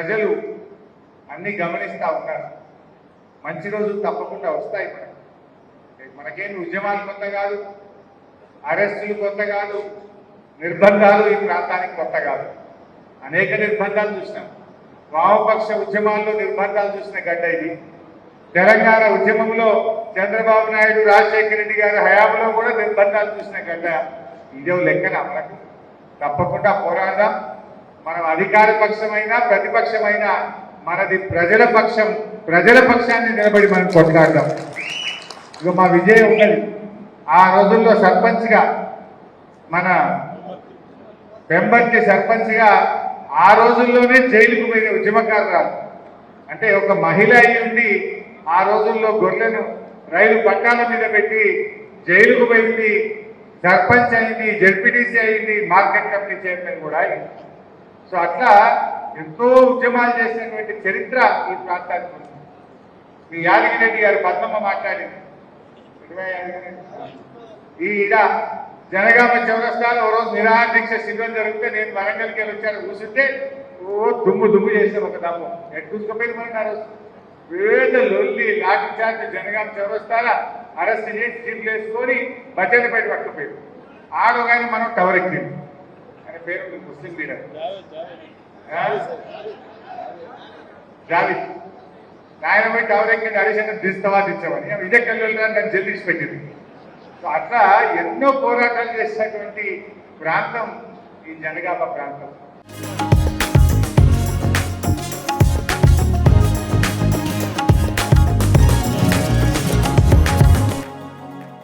ప్రజలు అన్ని గమనిస్తూ ఉన్నారు. మంచి రోజులు తప్పకుండా వస్తాయి మనకి. మనకేం ఉద్యమాలు కొత్త కాదు అరెస్టులు కొత్త కాదు నిర్బంధాలు ఈ ప్రాంతానికి కొత్త కాదు. అనేక నిర్బంధాలు చూసినాం. వామపక్ష ఉద్యమాల్లో నిర్బంధాలు చూసిన గడ్డ ఇది. తెలంగాణ ఉద్యమంలో చంద్రబాబు నాయుడు రాజశేఖర రెడ్డి గారి హయాంలో కూడా నిర్బంధాలు చూసిన గడ్డ. ఇదే లెక్కన మనకు. తప్పకుండా పోరాడదాం. మనం అధికార పక్షమైనా ప్రతిపక్షమైనా మనది ప్రజల పక్షం ప్రజల పక్షాన్ని నిలబడి మనం కొట్లాడదాం. ఇక మా విజయం ఉన్నది. ఆ రోజుల్లో సర్పంచ్గా మన పెంబర్తి సర్పంచ్గా ఆ రోజుల్లోనే జైలుకు పోయిన ఉద్యమకారురాలు అంటే ఒక మహిళ అయి ఉండి ఆ రోజుల్లో గొర్రెలను రైలు పట్టాల మీద పెట్టి జైలుకు పోయింది. సర్పంచ్ అయింది జడ్పీటీసీ అయింది మార్కెట్ కమిటీ చైర్మన్ కూడా అయింది. సో అట్లా ఎంతో ఉద్యమాలు చేసినటువంటి చరిత్ర ఈ ప్రాంతానికి ఉంది. మీ యాదగిరెడ్డి గారు పద్మమ్మ మాట్లాడింది. ఈ ఈడ జనగామ చౌరస్తాలో ఓ రోజు నిరాహార శిబిరం జరిగితే నేను వరంగల్కి వెళ్ళి వచ్చాను. కూర్చుంటే ఓ దుమ్ము దుమ్ము చేసాం ఒక దమ్ము ఎటు చూసుకుపోయింది మనం ఆ రోజు? పేద లొల్లి లాఠీ చార్జ్ జనగామ చౌరస్తాల అరెస్ట్ చేసి జీపులు వేసుకొని బడ్జెట్ బయట పట్టుకుపోయింది ఆడగానే మనం టవర్ ఎక్కింది. పేరు ముస్లిం లీడర్? జావిద్ ఆయన పోయి హరిశంకర్ దిస్తావా దించమని ఆమె ఇదే కళ్ళు నన్ను జల్దీ పెట్టింది. సో అట్లా ఎన్నో పోరాటాలు చేసినటువంటి ప్రాంతం ఈ జనగామ ప్రాంతం.